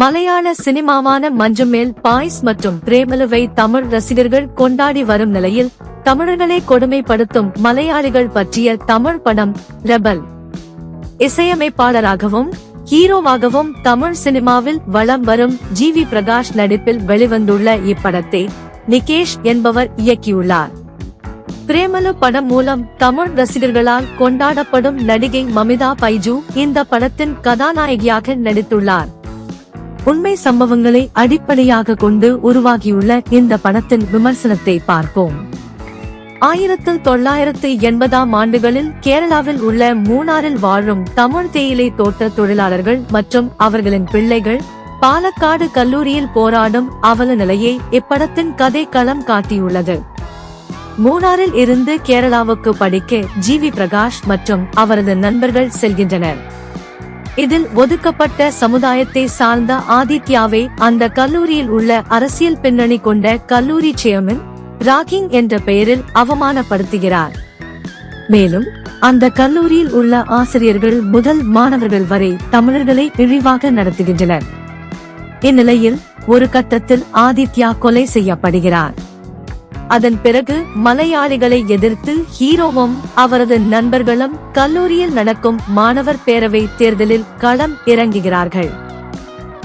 மலையாள சினிமாவான மஞ்சுமேல் பாய்ஸ் மற்றும் பிரேமலுவை தமிழ் ரசிகர்கள் கொண்டாடி வரும் நிலையில் தமிழர்களை கொடுமைப்படுத்தும் மலையாளிகள் பற்றிய தமிழ் படம் ரெபல். இசையமைப்பாளராகவும் ஹீரோவாகவும் தமிழ் சினிமாவில் வலம் வரும் ஜி வி பிரகாஷ் நடிப்பில் வெளிவந்துள்ள இப்படத்தை நிகேஷ் என்பவர் இயக்கியுள்ளார். பிரேமலு படம் மூலம் தமிழ் ரசிகர்களால் கொண்டாடப்படும் நடிகை மமிதா பைஜு இந்த படத்தின் கதாநாயகியாக நடித்துள்ளார். உண்மை சம்பவங்களை அடிப்படையாக கொண்டு உருவாகியுள்ள இந்த படத்தின் விமர்சனத்தை பார்ப்போம். ஆயிரத்து தொள்ளாயிரத்து எண்பதாம் ஆண்டுகளில் கேரளாவில் உள்ள மூணாறில் வாழும் தமிழ் தேயிலை தோட்ட தொழிலாளர்கள் மற்றும் அவர்களின் பிள்ளைகள் பாலக்காடு கல்லூரியில் போராடும் அவல நிலையை இப்படத்தின் கதை களம் காட்டியுள்ளது. மூணாறில் இருந்து கேரளாவுக்கு படிக்க ஜி வி பிரகாஷ் மற்றும் அவரது நண்பர்கள் செல்கின்றனர். இதில் ஒதுக்கப்பட்ட சமுதாயத்தை சார்ந்த ஆதித்யாவை அந்த கல்லூரியில் உள்ள அரசியல் பின்னணி கொண்ட கல்லூரி சேர்மன் ராகிங் என்ற பெயரில் அவமானப்படுத்துகிறார். மேலும் அந்த கல்லூரியில் உள்ள ஆசிரியர்கள் முதல் மாணவர்கள் வரை தமிழர்களை இழிவாக நடத்துகின்றனர். இந்நிலையில் ஒரு கட்டத்தில் ஆதித்யா கொலை செய்யப்படுகிறார். அதன் பிறகு மலையாளிகளை எதிர்த்து ஹீரோவும் அவரது நண்பர்களும் கல்லூரியில் நடக்கும் மாணவர் பேரவை தேர்தலில் களம் இறங்குகிறார்கள்.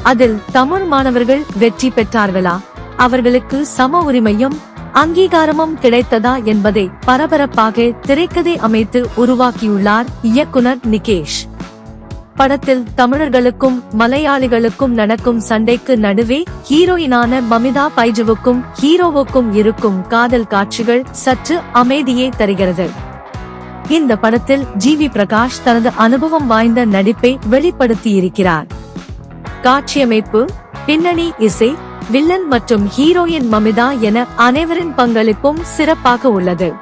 அதில் தமிழ் மாணவர்கள் வெற்றி பெற்றார்களா? அவர்களுக்கு சம உரிமையும் அங்கீகாரமும் கிடைத்ததா என்பதை பரபரப்பாக திரைக்கதை அமைத்து உருவாக்கியுள்ளார் இயக்குனர் நிகேஷ். படத்தில் தமிழர்களுக்கும் மலையாளிகளுக்கும் நடக்கும் சண்டைக்கு நடுவே ஹீரோயினான மமிதா பைஜுவுக்கும் ஹீரோவுக்கும் இருக்கும் காதல் காட்சிகள் சற்று அமைதியை தருகிறது. இந்த படத்தில் ஜி வி பிரகாஷ் தனது அனுபவம் வாய்ந்த நடிப்பை வெளிப்படுத்தியிருக்கிறார். காட்சியமைப்பு பின்னணி இசை வில்லன் மற்றும் ஹீரோயின் மமிதா என அனைவரின் பங்களிப்பும் சிறப்பாக உள்ளது.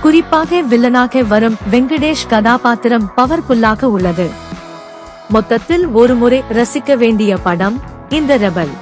குறிப்பாக வில்லனாக வரும் வெங்கடேஷ் கதாபாத்திரம் பவர்ஃபுல்லாக உள்ளது. மொத்தத்தில் ஒரு முறை ரசிக்க வேண்டிய படம் இந்த ரெபல்.